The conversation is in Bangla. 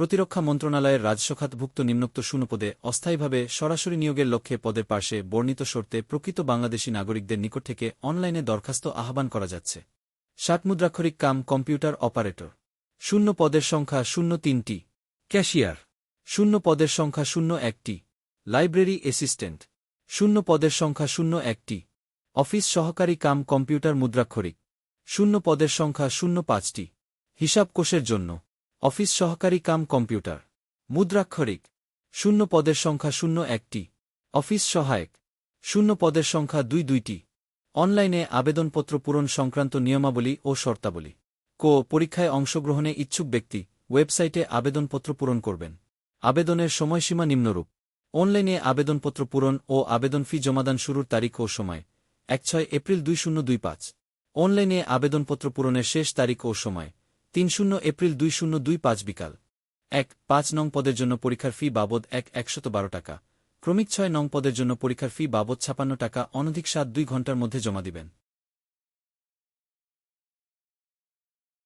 প্রতিরক্ষা মন্ত্রণালয়ের রাজশখাতভুক্ত নিম্নোক্ত শূন্যপদে অস্থায়ীভাবে সরাসরি নিয়োগের লক্ষ্যে পদের পার্শ্বে বর্ণিত শর্তে প্রকৃত বাংলাদেশী নাগরিকদের নিকট থেকে অনলাইনে দরখাস্ত আহ্বান করা যাচ্ছে। ষাট মুদ্রাক্ষরিক কাম কম্পিউটার অপারেটর। শূন্য পদের সংখ্যা শূন্য তিনটি। ক্যাশিয়ার। শূন্য পদের সংখ্যা শূন্য একটি। Library assistant. শূন্য পদের সংখ্যা শূন্য একটি। অফিস সহকারী কাম কম্পিউটার মুদ্রাক্ষরিক। শূন্য পদের সংখ্যা শূন্য পাঁচটি। হিসাব কোষের জন্য। অফিস সহকারী কাম কম্পিউটার। মুদ্রাক্ষরিক। শূন্য পদের সংখ্যা শূন্য একটি। অফিস সহায়ক। শূন্য পদের সংখ্যা দুই দুইটি। অনলাইনে আবেদনপত্র পূরণ সংক্রান্ত নিয়মাবলী ও শর্তাবলী। কো পরীক্ষায় অংশগ্রহণে ইচ্ছুক ব্যক্তি ওয়েবসাইটে আবেদনপত্র পূরণ করবেন। আবেদনের সময়সীমা নিম্নরূপ। অনলাইনে আবেদনপত্র পূরণ ও আবেদন ফি জমাদান শুরুর তারিখ ও সময়। এক ছয় এপ্রিল দুই শূন্য দুই পাঁচ। অনলাইনে আবেদনপত্র পূরণের শেষ তারিখ ও সময়। তিন শূন্য এপ্রিল দুই শূন্য দুই পাঁচ বিকাল। এক, পাঁচ নং পদের জন্য পরীক্ষার ফি বাবদ এক একশত বারো টাকা। ক্রমিক ছয় নং পদের জন্য পরীক্ষার ফি বাবদ ছাপান্ন টাকা, অনধিক সাত দুই ঘণ্টার মধ্যে জমা দিবেন।